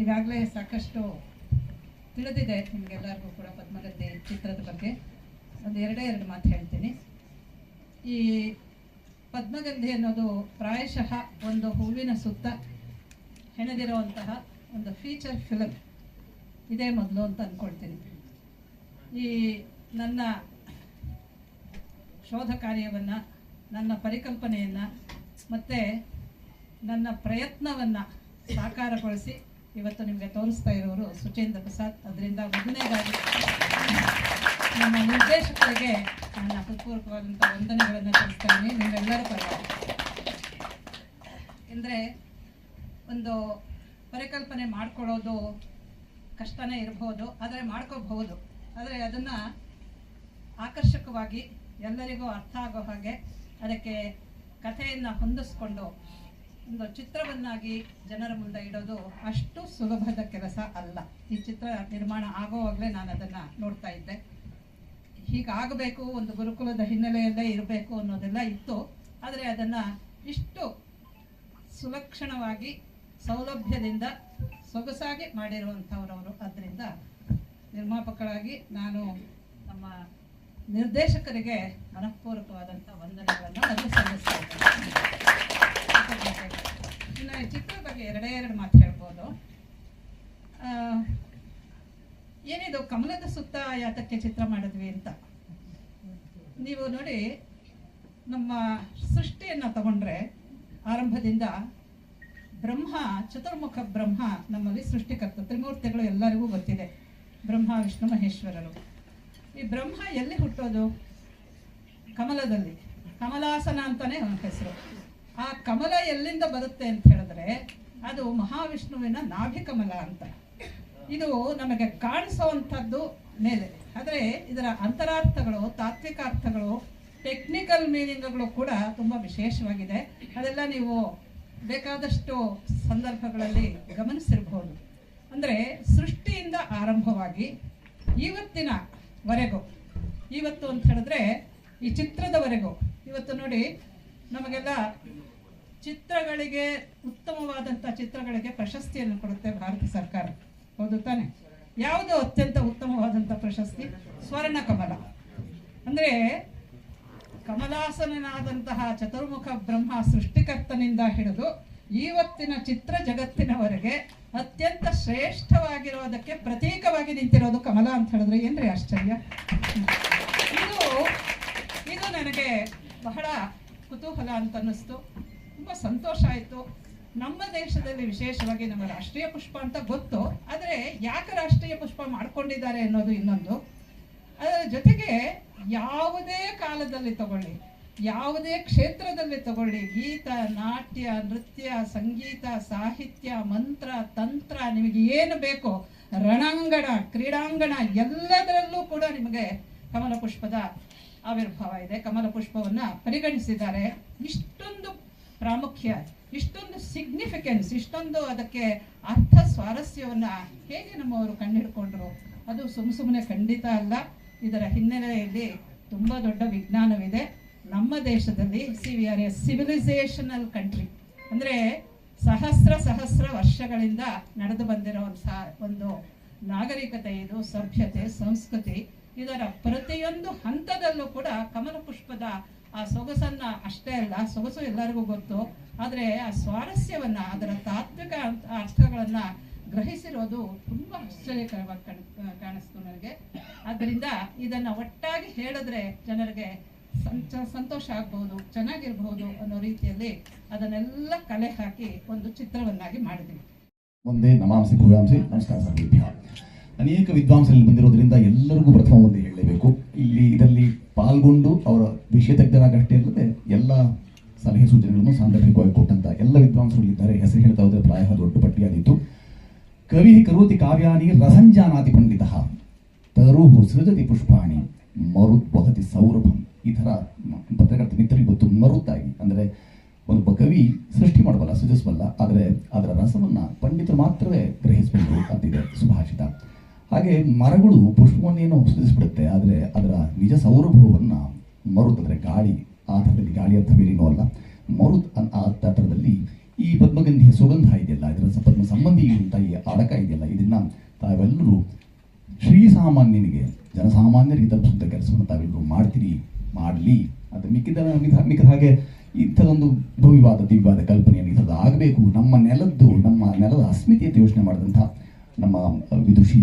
ಈಗಾಗಲೇ ಸಾಕಷ್ಟು ತಿಳಿದಿದೆ ನಿಮಗೆಲ್ಲರಿಗೂ ಕೂಡ ಪದ್ಮಗದ್ದೆ ಚಿತ್ರದ ಬಗ್ಗೆ. ಒಂದು ಎರಡೇ ಎರಡು ಮಾತು ಹೇಳ್ತೀನಿ. ಈ ಪದ್ಮಗಂಧಿ ಅನ್ನೋದು ಪ್ರಾಯಶಃ ಒಂದು ಹೂವಿನ ಸುತ್ತ ಹೆಣೆದಿರುವಂತಹ ಒಂದು ಫೀಚರ್ ಫಿಲಮ್ ಇದೇ ಮೊದಲು ಅಂತ ಅಂದ್ಕೊಳ್ತೀನಿ ಈ ನನ್ನ ಶೋಧ ಕಾರ್ಯವನ್ನು, ನನ್ನ ಪರಿಕಲ್ಪನೆಯನ್ನು ಮತ್ತು ನನ್ನ ಪ್ರಯತ್ನವನ್ನು ಸಾಕಾರಗೊಳಿಸಿ ಇವತ್ತು ನಿಮಗೆ ತೋರಿಸ್ತಾ ಇರೋರು ಸುಚೇಂದ್ರ ಪ್ರಸಾದ್. ಅದರಿಂದ ಮೊದಲನೇದಾಗಿ ನಮ್ಮ ನಿರ್ದೇಶಕರಿಗೆ ನನ್ನ ಹೃತ್ಪೂರ್ವಕವಾದಂಥ ವಂದನೆಗಳನ್ನು ತಿಳಿಸ್ತಾ ಇದ್ದೀನಿ. ಪರವಾಗಿ ಅಂದರೆ ಒಂದು ಪರಿಕಲ್ಪನೆ ಮಾಡ್ಕೊಳ್ಳೋದು ಕಷ್ಟನೇ ಇರಬಹುದು ಆದರೆ ಮಾಡ್ಕೋಬಹುದು. ಆದರೆ ಅದನ್ನು ಆಕರ್ಷಕವಾಗಿ ಎಲ್ಲರಿಗೂ ಅರ್ಥ ಆಗೋ ಹಾಗೆ ಅದಕ್ಕೆ ಕಥೆಯನ್ನು ಹೊಂದಿಸ್ಕೊಂಡು ಒಂದು ಚಿತ್ರವನ್ನಾಗಿ ಜನರ ಮುಂದೆ ಇಡೋದು ಅಷ್ಟು ಸುಲಭದ ಕೆಲಸ ಅಲ್ಲ. ಈ ಚಿತ್ರ ನಿರ್ಮಾಣ ಆಗೋವಾಗಲೇ ನಾನು ಅದನ್ನು ನೋಡ್ತಾ ಇದ್ದೆ. ಹೀಗಾಗಬೇಕು, ಒಂದು ಗುರುಕುಲದ ಹಿನ್ನೆಲೆಯಲ್ಲೇ ಇರಬೇಕು ಅನ್ನೋದೆಲ್ಲ ಇತ್ತು. ಆದರೆ ಅದನ್ನು ಇಷ್ಟು ಸುಲಕ್ಷಣವಾಗಿ, ಸೌಲಭ್ಯದಿಂದ, ಸೊಗಸಾಗಿ ಮಾಡಿರುವಂಥವ್ರವರು. ಅದರಿಂದ ನಿರ್ಮಾಪಕರಾಗಿ ನಾನು ನಮ್ಮ ನಿರ್ದೇಶಕರಿಗೆ ಮನಃಪೂರ್ವಕವಾದಂಥ ವಂದನೆಗಳನ್ನು ಮೊದಲು ಸಲ್ಲಿಸ್ತಾ ಇದ್ದೇನೆ ಇನ್ನು ಈ ಚಿತ್ರದ ಬಗ್ಗೆ ಎರಡೇ ಎರಡು ಮಾತು ಹೇಳ್ಬೋದು ಆ, ಏನಿದು ಕಮಲದ ಸುತ್ತ ಯಾತಕ್ಕೆ ಚಿತ್ರ ಮಾಡಿದ್ವಿ ಅಂತ. ನೀವು ನೋಡಿ, ನಮ್ಮ ಸೃಷ್ಟಿಯನ್ನು ತಗೊಂಡ್ರೆ ಆರಂಭದಿಂದ ಬ್ರಹ್ಮ, ಚತುರ್ಮುಖ ಬ್ರಹ್ಮ ನಮ್ಮಲ್ಲಿ ಸೃಷ್ಟಿಕರ್ತ. ತ್ರಿಮೂರ್ತಿಗಳು ಎಲ್ಲರಿಗೂ ಗೊತ್ತಿದೆ, ಬ್ರಹ್ಮ, ವಿಷ್ಣು, ಮಹೇಶ್ವರರು. ಈ ಬ್ರಹ್ಮ ಎಲ್ಲಿ ಹುಟ್ಟೋದು? ಕಮಲದಲ್ಲಿ. ಕಮಲಾಸನ ಅಂತಾನೆ ಅವನ ಹೆಸರು. ಆ ಕಮಲ ಎಲ್ಲಿಂದ ಬರುತ್ತೆ ಅಂತ ಹೇಳಿದ್ರೆ, ಅದು ಮಹಾವಿಷ್ಣುವಿನ ನಾಭಿ ಕಮಲ ಅಂತ. ಇದು ನಮಗೆ ಕಾಣಿಸುವಂಥದ್ದು ಮೇಲೆ. ಆದರೆ ಇದರ ಅಂತರಾರ್ಥಗಳು ತಾತ್ವಿಕ ಅರ್ಥಗಳು ಟೆಕ್ನಿಕಲ್ ಮೀನಿಂಗ್ಗಳು ಕೂಡ ತುಂಬ ವಿಶೇಷವಾಗಿದೆ. ಅದೆಲ್ಲ ನೀವು ಬೇಕಾದಷ್ಟು ಸಂದರ್ಭಗಳಲ್ಲಿ ಗಮನಿಸಿರ್ಬೋದು. ಅಂದರೆ ಸೃಷ್ಟಿಯಿಂದ ಆರಂಭವಾಗಿ ಇವತ್ತಿನವರೆಗೂ ಇವತ್ತು ಅಂತ ಹೇಳಿದ್ರೆ ಈ ಚಿತ್ರದವರೆಗೂ. ಇವತ್ತು ನೋಡಿ ನಮಗೆಲ್ಲ ಚಿತ್ರಗಳಿಗೆ ಉತ್ತಮವಾದಂಥ ಚಿತ್ರಗಳಿಗೆ ಪ್ರಶಸ್ತಿಯನ್ನು ಕೊಡುತ್ತೆ ಭಾರತ ಸರ್ಕಾರ. ಹೌದು ತಾನೆ. ಯಾವುದು ಅತ್ಯಂತ ಉತ್ತಮವಾದಂಥ ಪ್ರಶಸ್ತಿ? ಸ್ವರ್ಣ ಕಮಲ. ಅಂದರೆ ಕಮಲಾಸನನಾದಂತಹ ಚತುರ್ಮುಖ ಬ್ರಹ್ಮ ಸೃಷ್ಟಿಕರ್ತನಿಂದ ಹಿಡಿದು ಇವತ್ತಿನ ಚಿತ್ರ ಜಗತ್ತಿನವರೆಗೆ ಅತ್ಯಂತ ಶ್ರೇಷ್ಠವಾಗಿರೋದಕ್ಕೆ ಪ್ರತೀಕವಾಗಿ ನಿಂತಿರೋದು ಕಮಲ ಅಂತ ಹೇಳಿದ್ರೆ ಏನ್ರಿ ಆಶ್ಚರ್ಯ? ಇದು ಇದು ನನಗೆ ಬಹಳ ಕುತೂಹಲ ಅಂತ ಅನ್ನಿಸ್ತು. ತುಂಬ ಸಂತೋಷ ಆಯಿತು. ನಮ್ಮ ದೇಶದಲ್ಲಿ ವಿಶೇಷವಾಗಿ ನಮ್ಮ ರಾಷ್ಟ್ರೀಯ ಪುಷ್ಪ ಅಂತ ಗೊತ್ತು, ಆದರೆ ಯಾಕೆ ರಾಷ್ಟ್ರೀಯ ಪುಷ್ಪ ಮಾಡ್ಕೊಂಡಿದ್ದಾರೆ ಅನ್ನೋದು ಇನ್ನೊಂದು. ಅದರ ಜೊತೆಗೆ ಯಾವುದೇ ಕಾಲದಲ್ಲಿ ತಗೊಳ್ಳಿ, ಯಾವುದೇ ಕ್ಷೇತ್ರದಲ್ಲಿ ತಗೊಳ್ಳಿ, ಗೀತ, ನಾಟ್ಯ, ನೃತ್ಯ, ಸಂಗೀತ, ಸಾಹಿತ್ಯ, ಮಂತ್ರ, ತಂತ್ರ, ನಿಮಗೆ ಏನು ಬೇಕೋ, ರಣಾಂಗಣ, ಕ್ರೀಡಾಂಗಣ ಎಲ್ಲದರಲ್ಲೂ ಕೂಡ ನಿಮಗೆ ಕಮಲ ಪುಷ್ಪದ ಆವಿರ್ಭಾವ ಇದೆ. ಕಮಲ ಪುಷ್ಪವನ್ನು ಪರಿಗಣಿಸಿದ್ದಾರೆ. ಇಷ್ಟೊಂದು ಪ್ರಾಮುಖ್ಯ. ಇಷ್ಟೊಂದು ಸಿಗ್ನಿಫಿಕೆನ್ಸ್ ಇಷ್ಟೊಂದು ಅದಕ್ಕೆ ಅರ್ಥ ಸ್ವಾರಸ್ಯವನ್ನು ಹೇಗೆ ನಮ್ಮವರು ಕಂಡುಹಿಡ್ಕೊಂಡ್ರು ಅದು ಸುಮ್ ಸುಮ್ಮನೆ ಖಂಡಿತ ಅಲ್ಲ. ಇದರ ಹಿನ್ನೆಲೆಯಲ್ಲಿ ತುಂಬ ದೊಡ್ಡ ವಿಜ್ಞಾನವಿದೆ. ನಮ್ಮ ದೇಶದಲ್ಲಿ see we are a civilisational country ಅಂದರೆ ಸಹಸ್ರ ಸಹಸ್ರ ವರ್ಷಗಳಿಂದ ನಡೆದು ಬಂದಿರುವಂತಹ ಒಂದು ನಾಗರಿಕತೆ ಇದು, ಸಭ್ಯತೆ, ಸಂಸ್ಕೃತಿ. ಇದರ ಪ್ರತಿಯೊಂದು ಹಂತದಲ್ಲೂ ಕೂಡ ಕಮಲ ಪುಷ್ಪದ ಆ ಸೊಗಸನ್ನ ಅಷ್ಟೇ ಅಲ್ಲ, ಸೊಗಸು ಎಲ್ಲರಿಗೂ ಗೊತ್ತು. ಆದರೆ ಆ ಸ್ವಾರಸ್ಯವನ್ನ, ಅದರ ತಾತ್ವಿಕ ಅರ್ಥ- ಅರ್ಥಗಳನ್ನ ಗ್ರಹಿಸಿರೋದು ತುಂಬಾ ಆಶ್ಚರ್ಯಕರವಾಗಿ ಕಾಣ ಕಾಣಿಸ್ತು ನನಗೆ. ಆದ್ದರಿಂದ ಇದನ್ನ ಒಟ್ಟಾಗಿ ಹೇಳಿದ್ರೆ ಜನರಿಗೆ ಸಂತೋಷ ಆಗ್ಬಹುದು, ಚೆನ್ನಾಗಿರ್ಬಹುದು ಅನ್ನೋ ರೀತಿಯಲ್ಲಿ ಅದನ್ನೆಲ್ಲ ಕಲೆ ಹಾಕಿ ಒಂದು ಚಿತ್ರವನ್ನಾಗಿ ಮಾಡಿದ್ವಿ ಒಂದೇ ನಮಾಂಸಿ ಭೂಯಾಂಸಿ ನಮಸ್ಕಾರ ಅನೇಕ ವಿದ್ವಾಂಸರಲ್ಲಿ ಬಂದಿರೋದ್ರಿಂದ ಎಲ್ಲರಿಗೂ ಪ್ರಥಮ ಒಂದು ಹೇಳಲೇಬೇಕು. ಇಲ್ಲಿ ಇದರಲ್ಲಿ ಪಾಲ್ಗೊಂಡು ಅವರ ವಿಷಯ ತಜ್ಞರಾಗಷ್ಟೇ ಅಲ್ಲದೆ ಎಲ್ಲ ಸಲಹೆ ಸೂಚನೆಗಳನ್ನು ಸಾಂದರ್ಭಿಕವಾಗಿ ಕೊಟ್ಟಂತ ಎಲ್ಲ ವಿದ್ವಾಂಸರು ಇದ್ದಾರೆ ಹೆಸರು ಹೇಳ್ತಾ ಹೋದ್ರೆ ಪ್ರಾಯ ದೊಡ್ಡ ಪಟ್ಟಿಯಾದಿತ್ತು ಕವಿ ಕರೋತಿ ಕಾವ್ಯಾನಿ ರಸಂಜಾನಾತಿ ಪಂಡಿತ. ತರುಹು ಸೃಜತಿ ಪುಷ್ಪಾಣಿ ಮರುತ್ ವಹತಿ ಸೌರಭಂ. ಈ ಥರ ಪತ್ರಕರ್ತ ಮಿತ್ರರಿಗೆ ಗೊತ್ತು ಮರುತ್ತಾಗಿ ಅಂದರೆ ಒಬ್ಬ ಕವಿ ಸೃಷ್ಟಿ ಮಾಡಬಲ್ಲ, ಸೃಜಿಸಬಲ್ಲ, ಆದರೆ ಅದರ ರಸವನ್ನು ಪಂಡಿತರು ಮಾತ್ರವೇ ಗ್ರಹಿಸಬಹುದು ಅಂತಿದೆ ಸುಭಾಷಿತ. ಹಾಗೆ ಮರಗಳು ಪುಷ್ಪವನ್ನೇನು ಸೃಜಿಸ್ಬಿಡುತ್ತೆ ಆದರೆ ಅದರ ನಿಜ ಸೌರಭವನ್ನು ಮರುತ್, ಅಂದರೆ ಗಾಳಿ, ಆ ಥರದಲ್ಲಿ ಗಾಳಿ ಅರ್ಥ ಬೇರೇನೂ ಅಲ್ಲ, ಮರುತ್ ಆ ತತ್ರದಲ್ಲಿ ಈ ಪದ್ಮಗಂಧಿಯ ಸುಗಂಧ ಇದೆಯಲ್ಲ, ಇದರ ಪದ್ಮ ಸಂಬಂಧಿ ಅಂತ ಈ ಅಡಕ ಇದೆಯಲ್ಲ, ಇದನ್ನು ತಾವೆಲ್ಲರೂ ಶ್ರೀಸಾಮಾನ್ಯನಿಗೆ ಜನಸಾಮಾನ್ಯರಿಗೆ ತಲುಪಿಸುವಂಥ ಕೆಲಸವನ್ನು ತಾವೆಲ್ಲರೂ ಮಾಡ್ತೀರಿ, ಮಾಡಲಿ ಅದು ಮಿಕ್ಕಿದ ಮಿಕ್ಕ ಮಿಕ್ಕಿದ ಹಾಗೆ ಇಂಥದೊಂದು ಭವ್ಯವಾದ, ದಿವ್ಯವಾದ ಕಲ್ಪನೆಯನ್ನು ಇಂಥದ್ದು ಆಗಬೇಕು. ನಮ್ಮ ನೆಲದ್ದು, ನಮ್ಮ ನೆಲದ ಅಸ್ಮಿತೆಯನ್ನು ಯೋಚನೆ ಮಾಡಿದಂಥ ನಮ್ಮ ವಿದುಷಿ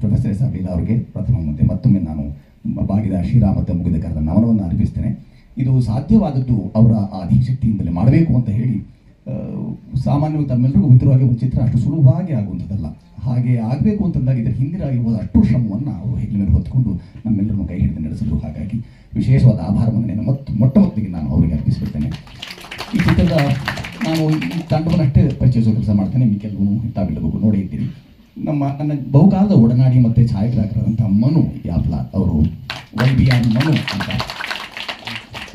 ಪ್ರೊಫೆಸರ್ ಎಸ್ ಆರ್ ಅವರಿಗೆ ಪ್ರಥಮ ಮುಂದೆ ಮತ್ತೊಮ್ಮೆ ನಾನು ಬಾಗಿದ ಶ್ರೀರಾಮದ ಮುಗಿದ ಕರೆದ ನಮನವನ್ನು ಅರ್ಪಿಸ್ತೇನೆ. ಇದು ಸಾಧ್ಯವಾದದ್ದು ಅವರ ಆ ಅಧಿಶಕ್ತಿಯಿಂದಲೇ ಮಾಡಬೇಕು ಅಂತ ಹೇಳಿ ಸಾಮಾನ್ಯವಾಗಿ ತಮ್ಮೆಲ್ಲರಿಗೂ ಗೊತ್ತಿರುವಾಗೆ ಒಂದು ಚಿತ್ರ ಅಷ್ಟು ಸುಲಭವಾಗಿ ಆಗುವಂಥದ್ದಲ್ಲ. ಹಾಗೆ ಆಗಬೇಕು ಅಂತಂದಾಗ ಇದರ ಇರುವ ಅಷ್ಟು ಶ್ರಮವನ್ನು ಅವರು ಹೆಗ್ಲ ಮೇಲೆ ಹೊತ್ಕೊಂಡು ನಮ್ಮೆಲ್ಲರನ್ನು ಕೈ ಹಿಡಿದು ನಡೆಸಿದ್ರು ಹಾಗಾಗಿ ವಿಶೇಷವಾದ ಆಭಾರವನ್ನು ನಾನು ಮತ್ತು ಮೊಟ್ಟ ಮೊದಲಿಗೆ ನಾನು ಅವರಿಗೆ ಅರ್ಪಿಸಿಬಿಡ್ತೇನೆ. ಈ ಚಿತ್ರದ ನಾನು ಈ ತಂಡವನ್ನಷ್ಟೇ ಪರಿಚಯಿಸೋ ಕೆಲಸ ಮಾಡ್ತೇನೆ. ಈ ಕೆಲವು ತಾವೆಲ್ಲರಿಗೂ ನೋಡಿ ಇದ್ದೀರಿ. ನಮ್ಮ ನನ್ನ ಬಹುಕಾಲದ ಒಡನಾಡಿ ಮತ್ತು ಛಾಯಾಗ್ರಾಹಕರಾದಂಥ ಮನು ಯಾಪ್ಲ ಅವರು ವೈ ಬಿ ಆರ್ ಮನು ಅಂತ.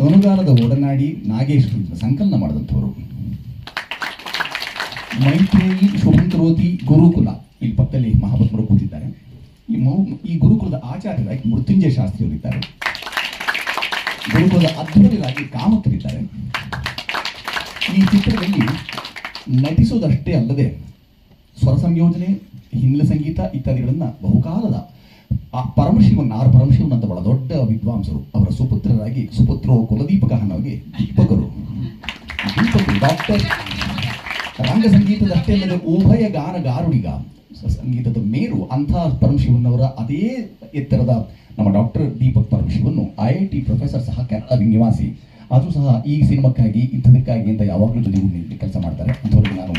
ಅನುಗಾರದ ಒಡನಾಡಿ ನಾಗೇಶ್ ಸಂಕಲನ ಮಾಡಿದಂಥವರು. ಮೈತ್ರೇಯಿ ಶುಭಂಕರೋತಿ ಗುರುಕುಲ. ಇಲ್ಲಿ ಪಕ್ಕದಲ್ಲಿ ಮಹಾಪತ್ಮರು ಕೂತಿದ್ದಾರೆ. ಈ ಮೌ, ಈ ಗುರುಕುಲದ ಆಚಾರ್ಯರಾಗಿ ಮೃತ್ಯುಂಜಯ ಶಾಸ್ತ್ರಿಯವರಿದ್ದಾರೆ ಗುರುಕುಲದ ಅಧ್ವರಿಗಾಗಿ ಕಾಮಕರಿದ್ದಾರೆ. ಈ ಚಿತ್ರದಲ್ಲಿ ನಟಿಸೋದಷ್ಟೇ ಅಲ್ಲದೆ ಸ್ವರ ಸಂಯೋಜನೆ ಹಿನ್ನೆಲೆ ಸಂಗೀತ ಇತ್ಯಾದಿಗಳನ್ನು ಬಹುಕಾಲದ ಆ ಪರಮಶಿವನ್, ಆರ್ ಪರಮಶಿವನ್ ಅಂತ ಬಹಳ ದೊಡ್ಡ ವಿದ್ವಾಂಸರು, ಅವರ ಸುಪುತ್ರರಾಗಿ ಸುಪುತ್ರೋ ಕುಲದೀಪಕ ಅನ್ನೋಗೆ ದೀಪಕರು. ದೀಪಕರು, ಡಾಕ್ಟರ್. ರಂಗ ಸಂಗೀತದಷ್ಟೇ ಅಲ್ಲದೆ ಉಭಯ ಗಾನಗಾರುಡಿಗ ಸಂಗೀತದ ಮೇರು ಅಂಥ ಪರಮಶಿವನ್ನವರ ಅದೇ ಎತ್ತರದ ನಮ್ಮ ಡಾಕ್ಟರ್ ದೀಪಕ್ ಪರಮಶಿವನ್ನು ಐ ಐ ಟಿ ಪ್ರೊಫೆಸರ್ ಸಹ ನಿವಾಸಿ ಅದು ಸಹ ಈ ಸಿನಿಮಾಕ್ಕಾಗಿ, ಇಂಥದಕ್ಕಾಗಿ ಅಂತ ಯಾವಾಗಲೂ ಜೊತೆಗೂ ಕೆಲಸ ಮಾಡ್ತಾರೆ. ಅಂಥವ್ರಿಗೆ ನಾನು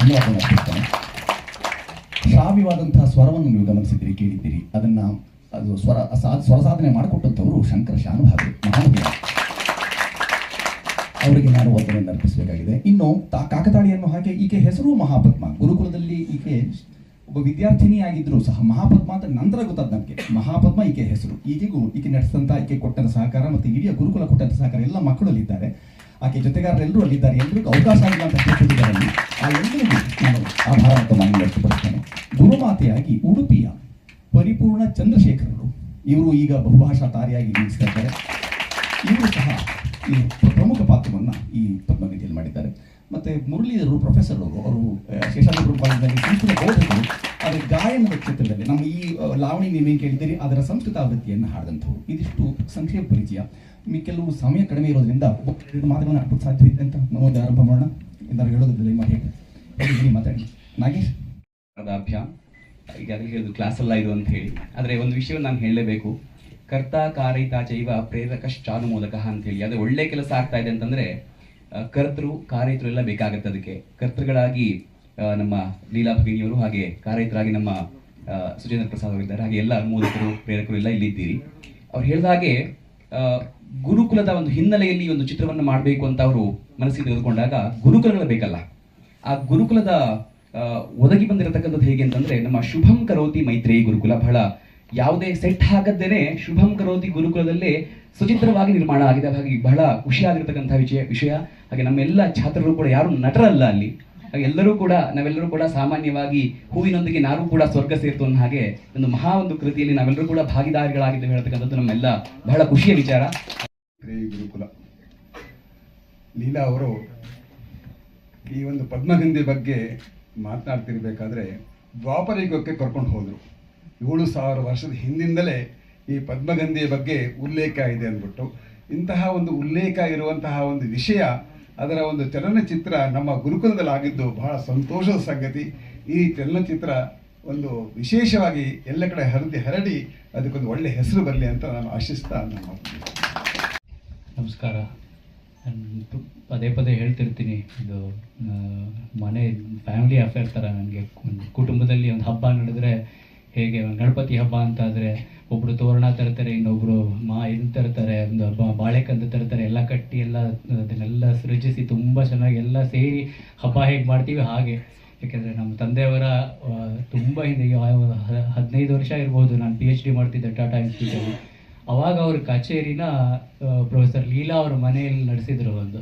ಧನ್ಯವಾದ ಶ್ರಾವ್ಯವಾದಂತಹ ಸ್ವರವನ್ನು ನೀವು ಗಮನಿಸಿದ್ದೀರಿ, ಕೇಳಿದ್ದೀರಿ. ಅದನ್ನ ಅದು ಸ್ವರ ಸ್ವರ ಸಾಧನೆ ಮಾಡಿಕೊಟ್ಟಂಥವರು ಶಂಕರ ಶಾನುಭಾವಿ, ಮಹಾನುಭಾವ. ಅವರಿಗೆ ನಾನು ವಂದನೆಯನ್ನು ಅರ್ಪಿಸಬೇಕಾಗಿದೆ. ಇನ್ನು ತಾ ಕಾಕತಾಳಿಯನ್ನು ಹಾಗೆ ಈಕೆ ಹೆಸರು ಮಹಾಪದ್ಮ. ಗುರುಕುಲದಲ್ಲಿ ಈಕೆ ಒಬ್ಬ ವಿದ್ಯಾರ್ಥಿನಿ ಆಗಿದ್ರು ಸಹ ಮಹಾಪದ್ಮ ಅಂತ ನಂತರ ಗೊತ್ತಾದ ನಮಗೆ. ಮಹಾಪದ್ಮ ಈಕೆ ಹೆಸರು. ಈಕೆಗೂ ಈಕೆ ನಡೆಸಿದಂಥ ಈಕೆ ಕೊಟ್ಟಂತ ಸಹಕಾರ ಮತ್ತು ಇಡೀ ಗುರುಕುಲ ಕೊಟ್ಟಂತ ಸಹಕಾರ ಎಲ್ಲ ಮಕ್ಕಳು ಅಲ್ಲಿದ್ದಾರೆ ಆಕೆ ಜೊತೆಗಾರರೆಲ್ಲರೂ ಅಲ್ಲಿದ್ದಾರೆ. ಎಲ್ಲರಿಗೂ ಅವಕಾಶ ಆಗಿಲ್ಲ ಅಂತ ಹೇಳ್ತಿದ್ದಾರೆ ಆ ಎಲ್ಲರಿಗೂ ನಾನು ಆಭಾರ ಅಂತ ಮಾನ್ಯ ವ್ಯಕ್ತಪಡಿಸ್ತೇನೆ. ಗುರುಮಾತೆಯಾಗಿ ಉಡುಪಿಯ ಪರಿಪೂರ್ಣ ಚಂದ್ರಶೇಖರರು. ಇವರು ಈಗ ಬಹುಭಾಷಾ ತಾರಿಯಾಗಿ ನಿಲ್ಲಿಸ್ತಾ ಇದ್ದಾರೆ. ಇವರು ಸಹ ಈ ಪ್ರಮುಖ ಪಾತ್ರವನ್ನು ಈ ಪದ್ಮನಿಧಿಯಲ್ಲಿ ಮಾಡಿದ್ದಾರೆ. ಮತ್ತೆ ಮುರಳೀಧರು ಪ್ರೊಫೆಸರ್ ಅವರು ಅವರು ಶೇಷಾದ್ರಿಪುರ ಕಾಲೇಜಿನಲ್ಲಿ ಸಂಸ್ಕೃತ ಬೋಧಕರು ಅದರ ಗಾಯನದ ಕ್ಷೇತ್ರದಲ್ಲಿ ನಮ್ಮ ಈ ಲಾವಣಿ ನೀವೇನು ಕೇಳಿದ್ದೀರಿ, ಅದರ ಸಂಸ್ಕೃತ ಆವೃತ್ತಿಯನ್ನು ಹಾಡಿದಂಥವ್ರು. ಇದಿಷ್ಟು ಸಂಕ್ಷೇಪ ಪರಿಚಯ. ನಿಮಗೆ ಕೆಲವು ಸಮಯ ಕಡಿಮೆ ಇರೋದ್ರಿಂದ ಮಾತುಗಳನ್ನು ಆಡ್ಬೋದು ಸಾಧ್ಯವಿದೆ ಅಂತ ನಾವು ಆರಂಭ ಮಾಡೋಣ. ಎಲ್ಲರೂ ಹೇಳೋದ್ರಲ್ಲಿ ಹೇಳಿ ಮಾತಾಡಿ. ನಾಗೇಶ್? ಅಭ್ಯಾಮ್ ಈಗ ಅದಕ್ಕೆ ಕ್ಲಾಸ್ ಕ್ಲಾಸಲ್ಲ ಇದು ಅಂತ ಹೇಳಿ. ಆದರೆ ಒಂದು ವಿಷಯವನ್ನು ನಾನು ಹೇಳಲೇಬೇಕು. ಕರ್ತ ಕಾರಯಿತ ಚೈವ ಪ್ರೇರಕಶ್ಚಾನುಮೋದಕ ಅಂತ ಹೇಳಿ. ಅದೇ ಒಳ್ಳೆ ಕೆಲಸ ಆಗ್ತಾ ಇದೆ ಅಂತಂದ್ರೆ ಕರ್ತೃ, ಕಾರ್ಯತರು ಎಲ್ಲ ಬೇಕಾಗತ್ತೆ ಅದಕ್ಕೆ. ಕರ್ತೃಗಳಾಗಿ ನಮ್ಮ ಲೀಲಾ ಭಗಿನಿಯವರು ಹಾಗೆ ಕಾರ್ಯತರಾಗಿ ನಮ್ಮ ಸುಜೇಂದ್ರ ಪ್ರಸಾದ್ ಅವರಿದ್ದಾರೆ. ಹಾಗೆ ಎಲ್ಲ ಅನುಮೋದಕರು, ಪ್ರೇರಕರು ಎಲ್ಲ ಇಲ್ಲಿದ್ದೀರಿ. ಅವ್ರು ಹೇಳಿದ ಹಾಗೆ ಗುರುಕುಲದ ಒಂದು ಹಿನ್ನೆಲೆಯಲ್ಲಿ ಒಂದು ಚಿತ್ರವನ್ನು ಮಾಡಬೇಕು ಅಂತ ಅವರು ಮನಸ್ಸಿಗೆ ತೆಗೆದುಕೊಂಡಾಗ ಗುರುಕುಲಗಳು ಬೇಕಲ್ಲ. ಆ ಗುರುಕುಲದ ಒದಗಿ ಬಂದಿರತಕ್ಕಂಥದ್ದು ಹೇಗೆ ಅಂತಂದ್ರೆ ನಮ್ಮ ಶುಭಂ ಕರೋತಿ ಮೈತ್ರೇಯಿ ಗುರುಕುಲ ಬಹಳ ಯಾವುದೇ ಸೆಟ್ ಹಾಕದ್ದೇನೆ, ಶುಭಂ ಕರೋತಿ ಗುರುಕುಲದಲ್ಲೇ ಸುಚಿತ್ರವಾಗಿ ನಿರ್ಮಾಣ ಆಗಿದೆ. ಹಾಗಾಗಿ ಬಹಳ ಖುಷಿಯಾಗಿರ್ತಕ್ಕಂಥ ವಿಷಯ ವಿಷಯ. ಹಾಗೆ ನಮ್ಮೆಲ್ಲ ಛಾತ್ರರು ಕೂಡ ಯಾರು ನಟರಲ್ಲ ಅಲ್ಲಿ. ಹಾಗೆ ಎಲ್ಲರೂ ಕೂಡ, ನಾವೆಲ್ಲರೂ ಕೂಡ ಸಾಮಾನ್ಯವಾಗಿ ಹೂವಿನೊಂದಿಗೆ ನಾವು ಕೂಡ ಸ್ವರ್ಗ ಸೇರ್ತು ಅನ್ನೋ ಹಾಗೆ ಒಂದು ಮಹಾ ಒಂದು ಕೃತಿಯಲ್ಲಿ ನಾವೆಲ್ಲರೂ ಕೂಡ ಭಾಗಿದಾರಿಗಳಾಗಿದ್ದೇವೆ ಹೇಳ್ತಕ್ಕಂಥದ್ದು ನಮ್ಮೆಲ್ಲ ಬಹಳ ಖುಷಿಯ ವಿಚಾರ. ಗುರುಕುಲ. ಲೀಲಾ ಅವರು ಈ ಒಂದು ಪದ್ಮಗಂಧಿ ಬಗ್ಗೆ ಮಾತನಾಡ್ತಿರ್ಬೇಕಾದ್ರೆ ದ್ವಾಪರಯುಗಕ್ಕೆ ಕರ್ಕೊಂಡು ಹೋದರು. ಏಳು ಸಾವಿರ ವರ್ಷದ ಹಿಂದಿಂದಲೇ ಈ ಪದ್ಮಗಂಧಿಯ ಬಗ್ಗೆ ಉಲ್ಲೇಖ ಇದೆ ಅಂದ್ಬಿಟ್ಟು. ಇಂತಹ ಒಂದು ಉಲ್ಲೇಖ ಇರುವಂತಹ ಒಂದು ವಿಷಯ, ಅದರ ಒಂದು ಚಲನಚಿತ್ರ ನಮ್ಮ ಗುರುಕುಲದಲ್ಲಿ ಆಗಿದ್ದು ಬಹಳ ಸಂತೋಷದ ಸಂಗತಿ. ಈ ಚಲನಚಿತ್ರ ಒಂದು ವಿಶೇಷವಾಗಿ ಎಲ್ಲ ಕಡೆ ಹರಡಿ ಹರಡಿ ಅದಕ್ಕೊಂದು ಒಳ್ಳೆ ಹೆಸರು ಬರಲಿ ಅಂತ ನಾನು ಆಶಿಸ್ತಾ ನಮ್ಮ ನಮಸ್ಕಾರ. ನಾನು ಪದೇ ಪದೇ ಹೇಳ್ತಿರ್ತೀನಿ. ಇದು ಮನೆ ಫ್ಯಾಮಿಲಿ ಅಫೇರ್ ಥರ ನನಗೆ ಕುಟುಂಬದಲ್ಲಿ ಒಂದು ಹಬ್ಬ ನಡೆದ್ರೆ ಹೇಗೆ, ಗಣಪತಿ ಹಬ್ಬ ಅಂತ ಆದರೆ ಒಬ್ಬರು ತೋರಣ ತರ್ತಾರೆ ಇನ್ನೊಬ್ಬರು ಮಾ ಇದು ತರ್ತಾರೆ, ಒಂದು ಬಾಳೆಕಂದು ತರ್ತಾರೆ, ಎಲ್ಲ ಕಟ್ಟಿ ಎಲ್ಲ, ಅದನ್ನೆಲ್ಲ ಸೃಜಿಸಿ ತುಂಬ ಚೆನ್ನಾಗಿ ಎಲ್ಲ ಸೇರಿ ಹಬ್ಬ ಹೇಗೆ ಮಾಡ್ತೀವಿ ಹಾಗೆ. ಯಾಕೆಂದರೆ ನಮ್ಮ ತಂದೆಯವರ ತುಂಬ ಹಿಂದೆ ಹದಿನೈದು ವರ್ಷ ಇರ್ಬೋದು ನಾನು ಪಿ ಎಚ್ ಡಿ ಮಾಡ್ತಿದ್ದೆ ಟಾಟಾ ಇನ್ಸ್ಟಿಟ್ಯೂಟಲ್ಲಿ ಅವಾಗ ಅವ್ರ ಕಚೇರಿನ ಪ್ರೊಫೆಸರ್ ಲೀಲಾ ಅವರ ಮನೆಯಲ್ಲಿ ನಡೆಸಿದ್ರು ಒಂದು.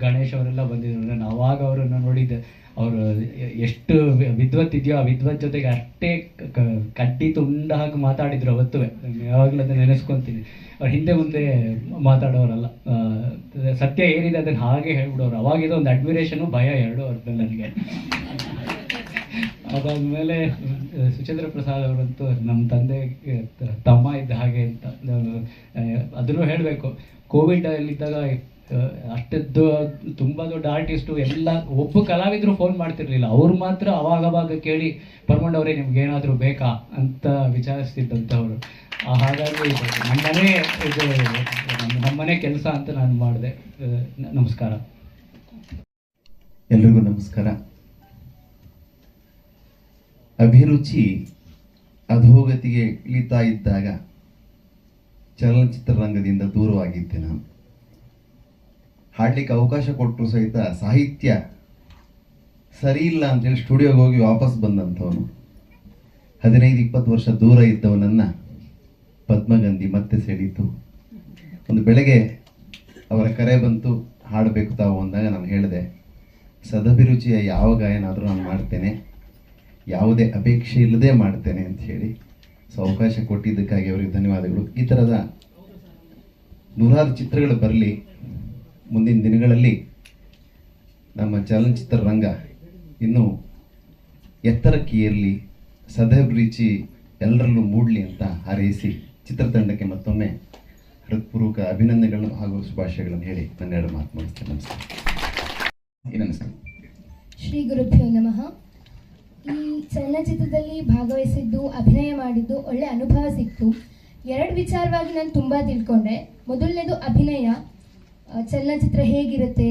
ಗಣೇಶ್ ಅವರೆಲ್ಲ ಬಂದಿದ್ರು. ನಾನು ಅವಾಗ ಅವರನ್ನು ನೋಡಿದ್ದೆ. ಅವರು ಎಷ್ಟು ವಿದ್ವತ್ ಇದೆಯೋ ಆ ವಿದ್ವತ್ ಜೊತೆಗೆ ಅಷ್ಟೇ ಕ- ಕ- ಕಡ್ಡಿ ತುಂಡ ಹಾಕಿ ಮಾತಾಡಿದ್ರು ಅವತ್ತು. ಯಾವಾಗಲೂ ಅದನ್ನು ನೆನೆಸ್ಕೊತೀನಿ. ಅವ್ರು ಹಿಂದೆ ಮುಂದೆ ಮಾತಾಡೋರಲ್ಲ. ಸತ್ಯ ಏನಿದೆ ಅದನ್ನು ಹಾಗೆ ಹೇಳ್ಬಿಡೋರು. ಅವಾಗಿರೋ ಒಂದು ಅಡ್ಮಿರೇಷನು ಭಯ ಎರಡು ಅವ್ರದ್ದು ನನಗೆ. ಅದಾದ್ಮೇಲೆ, ಸುಚೇಂದ್ರ ಪ್ರಸಾದ್ ಅವರಂತೂ ನಮ್ಮ ತಂದೆ ತಮ್ಮ ಇದ್ದ ಹಾಗೆ ಅಂತ. ಅದನ್ನು ಹೇಳಬೇಕು. ಕೋವಿಡ್ ಅಲ್ಲಿದ್ದಾಗ ಅಷ್ಟದ್ದು ತುಂಬ ದೊಡ್ಡ ಆರ್ಟಿಸ್ಟು ಎಲ್ಲ ಒಬ್ಬ ಕಲಾವಿದರು ಫೋನ್ ಮಾಡ್ತಿರ್ಲಿಲ್ಲ. ಅವ್ರು ಮಾತ್ರ ಅವಾಗವಾಗ ಅವಾಗ ಕೇಳಿ ಪರ್ಮಂಡ್ ಅವರೇ, ನಿಮ್ಗೆ ಏನಾದರೂ ಬೇಕಾ? ಅಂತ ವಿಚಾರಿಸ್ತಿದ್ದಂಥವ್ರು ಹಾಗಾಗಿ ನನ್ನನೇ ಇದು, ನಮ್ಮ- ನಮ್ಮನೆ ಕೆಲಸ ಅಂತ ನಾನು ಮಾಡಿದೆ. ನಮಸ್ಕಾರ. ಎಲ್ರಿಗೂ ನಮಸ್ಕಾರ. ಅಭಿರುಚಿ ಅಧೋಗತಿಗೆ ಇಳಿತಾ ಇದ್ದಾಗ ಚಲನಚಿತ್ರರಂಗದಿಂದ ದೂರವಾಗಿದ್ದೆ ನಾನು. ಹಾಡ್ಲಿಕ್ಕೆ ಅವಕಾಶ ಕೊಟ್ಟರು ಸಹಿತ ಸಾಹಿತ್ಯ ಸರಿ ಇಲ್ಲ ಅಂತೇಳಿ ಸ್ಟುಡಿಯೋಗೆ ಹೋಗಿ ವಾಪಸ್ ಬಂದಂಥವನು. ಹದಿನೈದು, ಇಪ್ಪತ್ತು ವರ್ಷ ದೂರ ಇದ್ದವನನ್ನು ಪದ್ಮಗಂಧಿ ಮತ್ತೆ ಸೆಳೀತು. ಒಂದು ಬೆಳಗ್ಗೆ ಅವರ ಕರೆ ಬಂತು, ಹಾಡಬೇಕು ತಾವು ಅಂದಾಗ ನಾನು ಹೇಳಿದೆ, ಸದಭಿರುಚಿಯ ಯಾವ ಗಾಯನಾದರೂ ನಾನು ಮಾಡ್ತೇನೆ, ಯಾವುದೇ ಅಪೇಕ್ಷೆ ಇಲ್ಲದೆ ಮಾಡ್ತೇನೆ ಅಂತ ಹೇಳಿ. ಸೊ, ಅವಕಾಶ ಕೊಟ್ಟಿದ್ದಕ್ಕಾಗಿ ಅವರಿಗೆ ಧನ್ಯವಾದಗಳು. ಈ ಥರದ ನೂರಾರು ಚಿತ್ರಗಳು ಬರಲಿ ಮುಂದಿನ ದಿನಗಳಲ್ಲಿ ನಮ್ಮ ಚಲನಚಿತ್ರ ರಂಗ ಇನ್ನೂ ಎತ್ತರಕ್ಕೆ ಏರಲಿ ಸದಭಿರುಚಿ ಎಲ್ಲರಲ್ಲೂ ಮೂಡಲಿ ಅಂತ ಹಾರೈಸಿ ಚಿತ್ರತಂಡಕ್ಕೆ ಮತ್ತೊಮ್ಮೆ ಹೃತ್ಪೂರ್ವಕ ಅಭಿನಂದನೆಗಳನ್ನು ಹಾಗೂ ಶುಭಾಶಯಗಳನ್ನು ಹೇಳಿ ನನ್ನೆರಡು ಮಾತು ಮುಗಿಸ್ತೇನೆ. ನಮಸ್ಕಾರ ನಮಸ್ಕಾರ ಶ್ರೀ ಗುರುಭ್ಯೋ ನಮಃ. ಈ ಚಲನಚಿತ್ರದಲ್ಲಿ ಭಾಗವಹಿಸಿದ್ದು, ಅಭಿನಯ ಮಾಡಿದ್ದು, ಒಳ್ಳೆ ಅನುಭವ ಸಿಕ್ತು. ಎರಡು ವಿಚಾರವಾಗಿ ನಾನು ತುಂಬ ತಿಳ್ಕೊಂಡೆ. ಮೊದಲನೇದು ಅಭಿನಯ. ಚಲನಚಿತ್ರ ಹೇಗಿರುತ್ತೆ,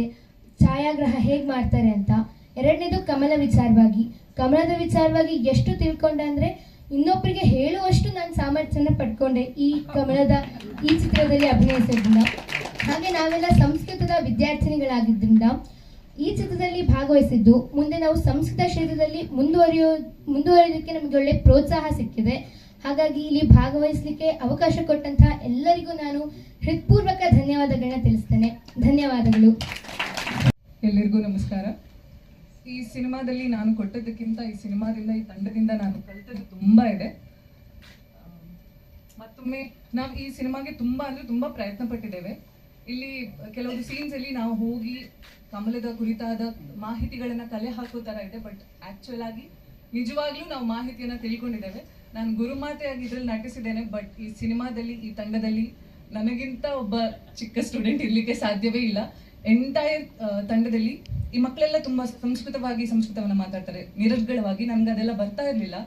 ಛಾಯಾಗ್ರಹ ಹೇಗೆ ಮಾಡ್ತಾರೆ ಅಂತ. ಎರಡನೇದು ಕಮಲ ವಿಚಾರವಾಗಿ. ಕಮಲದ ವಿಚಾರವಾಗಿ ಎಷ್ಟು ತಿಳ್ಕೊಂಡೆ ಅಂದರೆ ಇನ್ನೊಬ್ಬರಿಗೆ ಹೇಳುವಷ್ಟು ನಾನು ಸಾಮರ್ಥ್ಯನ ಪಡ್ಕೊಂಡೆ ಈ ಕಮಲದ, ಈ ಚಿತ್ರದಲ್ಲಿ ಅಭಿನಯಿಸೋದ್ರಿಂದ ಹಾಗೆ ನಾವೆಲ್ಲ ಸಂಸ್ಕೃತದ ವಿದ್ಯಾರ್ಥಿನಿಗಳಾಗಿದ್ದರಿಂದ ಈ ಚಿತ್ರದಲ್ಲಿ ಭಾಗವಹಿಸಿದ್ದು. ಮುಂದೆ ನಾವು ಸಂಸ್ಕೃತ ಕ್ಷೇತ್ರದಲ್ಲಿ ಮುಂದುವರಿಯೋ ಮುಂದುವರಿಯೋದಕ್ಕೆ ನಮಗೆ ಒಳ್ಳೆ ಪ್ರೋತ್ಸಾಹ ಸಿಕ್ಕಿದೆ. ಹಾಗಾಗಿ ಇಲ್ಲಿ ಭಾಗವಹಿಸಲಿಕ್ಕೆ ಅವಕಾಶ ಕೊಟ್ಟಂತಹ ಎಲ್ಲರಿಗೂ ನಾನು ಹೃತ್ಪೂರ್ವಕ ಧನ್ಯವಾದಗಳನ್ನ ತಿಳಿಸ್ತೇನೆ. ಧನ್ಯವಾದಗಳು. ಎಲ್ಲರಿಗೂ ನಮಸ್ಕಾರ. ಈ ಸಿನಿಮಾದಲ್ಲಿ ನಾನು ಕೊಟ್ಟದಕ್ಕಿಂತ ಈ ಸಿನಿಮಾದಿಂದ, ಈ ತಂಡದಿಂದ ನಾನು ಕಲಿತದ್ದು ತುಂಬಾ ಇದೆ. ಮತ್ತೊಮ್ಮೆ ನಾವು ಈ ಸಿನಿಮಾಗೆ ತುಂಬಾ ಅಂದ್ರೆ ತುಂಬಾ ಪ್ರಯತ್ನ ಪಟ್ಟಿದ್ದೇವೆ. ಇಲ್ಲಿ ಕೆಲವೊಂದು ಸೀನ್ಸ್ ಅಲ್ಲಿ ನಾವು ಹೋಗಿ ಕಮಲದ ಕುರಿತಾದ ಮಾಹಿತಿಗಳನ್ನ ಕಲೆ ಹಾಕೋ ತರ ಇದೆ ಬಟ್ ಆಕ್ಚುಯಲ್ ಆಗಿ ನಿಜವಾಗ್ಲೂ ನಾವು ಮಾಹಿತಿಯನ್ನ ತಿಳ್ಕೊಂಡಿದ್ದೇವೆ. ನಾನು ಗುರುಮಾತೆಯಾಗಿ ಇದ್ರಲ್ಲಿ ನಟಿಸಿದ್ದೇನೆ ಬಟ್ ಈ ಸಿನಿಮಾದಲ್ಲಿ, ಈ ತಂಡದಲ್ಲಿ ನನಗಿಂತ ಒಬ್ಬ ಚಿಕ್ಕ ಸ್ಟೂಡೆಂಟ್ ಇರ್ಲಿಕ್ಕೆ ಸಾಧ್ಯವೇ ಇಲ್ಲ. ಎಂಟೈರ್ ತಂಡದಲ್ಲಿ ಈ ಮಕ್ಕಳೆಲ್ಲ ತುಂಬಾ ಸಂಸ್ಕೃತವಾಗಿ ಸಂಸ್ಕೃತವನ್ನ ಮಾತಾಡ್ತಾರೆ. ನಿರರ್ಗಳವಾಗಿ ನನ್ಗೆ ಅದೆಲ್ಲ ಬರ್ತಾ ಇರ್ಲಿಲ್ಲ.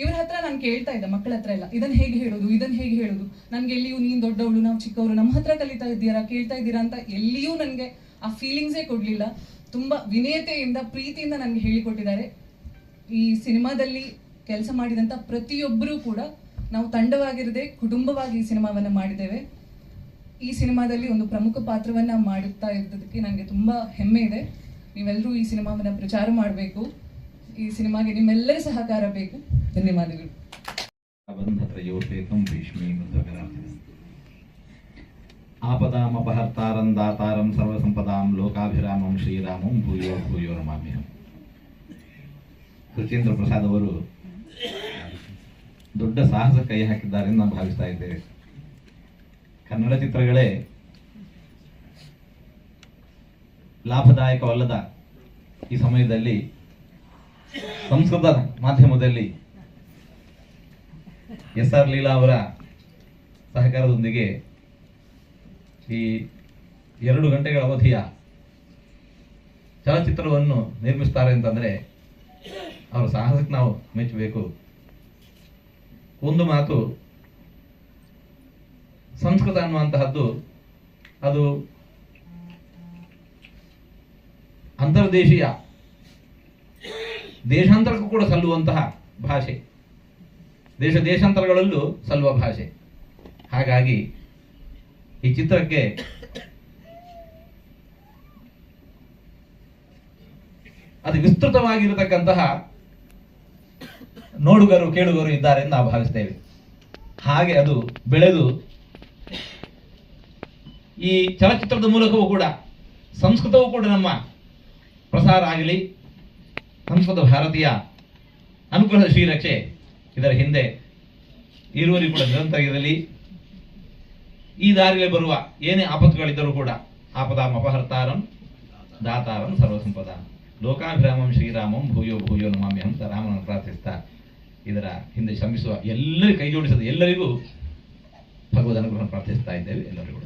ಇವ್ರ ಹತ್ರ ನಾನು ಕೇಳ್ತಾ ಇದ್ದೆ, ಮಕ್ಕಳ ಹತ್ರ ಎಲ್ಲ. ಇದನ್ನ ಹೇಗೆ ಹೇಳೋದು ಇದನ್ನ ಹೇಗೆ ಹೇಳೋದು? ನನ್ಗೆ ಎಲ್ಲಿಯೂ ನೀನ್ ದೊಡ್ಡವಳು, ನಾವು ಚಿಕ್ಕವರು, ನಮ್ಮ ಹತ್ರ ಕಲಿತಾ ಇದ್ದೀರಾ, ಕೇಳ್ತಾ ಇದ್ದೀರಾ ಅಂತ ಎಲ್ಲಿಯೂ ನನಗೆ ಆ ಫೀಲಿಂಗ್ಸೇ ಕೊಡ್ಲಿಲ್ಲ. ತುಂಬಾ ವಿನಯತೆಯಿಂದ, ಪ್ರೀತಿಯಿಂದ ನನಗೆ ಹೇಳಿಕೊಟ್ಟಿದ್ದಾರೆ. ಈ ಸಿನಿಮಾದಲ್ಲಿ ಕೆಲಸ ಮಾಡಿದಂತ ಪ್ರತಿಯೊಬ್ಬರೂ ಕೂಡ ನಾವು ತಂಡವಾಗಿರದೆ ಕುಟುಂಬವಾಗಿ ಈ ಸಿನಿಮಾವನ್ನು ಮಾಡಿದ್ದೇವೆ. ಈ ಸಿನಿಮಾದಲ್ಲಿ ಒಂದು ಪ್ರಮುಖ ಪಾತ್ರವನ್ನು ಮಾಡುತ್ತಾ ಇದ್ದದಕ್ಕೆ ನನಗೆ ತುಂಬ ಹೆಮ್ಮೆ ಇದೆ. ನೀವೆಲ್ಲರೂ ಈ ಸಿನಿಮಾವನ್ನು ಪ್ರಚಾರ ಮಾಡಬೇಕು. ಈ ಸಿನಿಮಾಗೆ ನಿಮ್ಮೆಲ್ಲರ ಸಹಕಾರ ಬೇಕು. ಧನ್ಯವಾದಗಳು. ಆಪದಾಂ ಅಪಹರ್ತಾರಂ ದಾತಾರಂ ಸರ್ವಸಂಪದಾಂ ಲೋಕಾಭಿರಾಮಂ ಶ್ರೀರಾಮಂ ಭೂಯೋ ಭೂಯೋ ನಮಾಮ್ಯಹಂ. ಸುಚೇಂದ್ರ ಪ್ರಸಾದ್ ಅವರು ದೊಡ್ಡ ಸಾಹಸ ಕೈ ಹಾಕಿದ್ದಾರೆ ನಾವು ಭಾವಿಸ್ತಾ ಇದ್ದೇವೆ. ಕನ್ನಡ ಚಿತ್ರಗಳೇ ಲಾಭದಾಯಕವಲ್ಲದ ಈ ಸಮಯದಲ್ಲಿ ಸಂಸ್ಕೃತ ಮಾಧ್ಯಮದಲ್ಲಿ ಎಸ್ ಆರ್ ಲೀಲಾ ಅವರ ಸಹಕಾರದೊಂದಿಗೆ ಈ ಎರಡು ಗಂಟೆಗಳ ಅವಧಿಯ ಚಲನಚಿತ್ರವನ್ನು ನಿರ್ಮಿಸ್ತಾರೆ ಅಂತಂದರೆ ಅವರ ಸಾಹಸಕ್ಕೆ ನಾವು ಮೆಚ್ಚಬೇಕು. ಒಂದು ಮಾತು ಸಂಸ್ಕೃತ ಅನ್ನುವಂತಹದ್ದು, ಅದು ಅಂತರ್ದೇಶೀಯ, ದೇಶಾಂತರಕ್ಕೂ ಕೂಡ ಸಲ್ಲುವಂತಹ ಭಾಷೆ. ದೇಶ ದೇಶಾಂತರಗಳಲ್ಲೂ ಸಲ್ಲುವ ಭಾಷೆ. ಹಾಗಾಗಿ ಈ ಚಿತ್ರಕ್ಕೆ ಅದು ವಿಸ್ತೃತವಾಗಿರತಕ್ಕಂತಹ ನೋಡುಗರು ಕೇಳುಗರು ಇದ್ದಾರೆ ಎಂದು ನಾವು ಭಾವಿಸ್ತೇವೆ. ಹಾಗೆ ಅದು ಬೆಳೆದು ಈ ಚಲಚಿತ್ರದ ಮೂಲಕವೂ ಕೂಡ, ಸಂಸ್ಕೃತವೂ ಕೂಡ ನಮ್ಮ ಪ್ರಸಾರ ಆಗಲಿ, ಸಂಸ್ಕೃತ ಭಾರತೀಯ ಅನುಗ್ರಹ ಶ್ರೀರಕ್ಷೆ ಇದರ ಹಿಂದೆ ಇರುವವರಿಗೂ ಕೂಡ ನಿರಂತರ ಇರಲಿ. ಈ ದಾರಿಯಲ್ಲಿ ಬರುವ ಏನೇ ಆಪತ್ತುಗಳಿದ್ದರೂ ಕೂಡ ಆಪದಾಂ ಅಪಹರ್ತಾರಂ ದಾತಾರಂ ಸರ್ವಸಂಪದ. ಲೋಕಾಭಿರಾಮಂ ಶ್ರೀರಾಮಂ ಭೂಯೋ ಭೂಯೋ ನಮಾಮಿ ಅಂತ ರಾಮನನ್ನು ಪ್ರಾರ್ಥಿಸ್ತಾ ಇದರ ಹಿಂದೆ ಶ್ರಮಿಸುವ ಎಲ್ಲರಿಗೂ ಕೈ ಜೋಡಿಸದ ಎಲ್ಲರಿಗೂ ಭಗವದ್ ಅನುಗ್ರಹ ಪ್ರಾರ್ಥಿಸ್ತಾ ಇದ್ದೇವೆ ಎಲ್ಲರಿಗೂ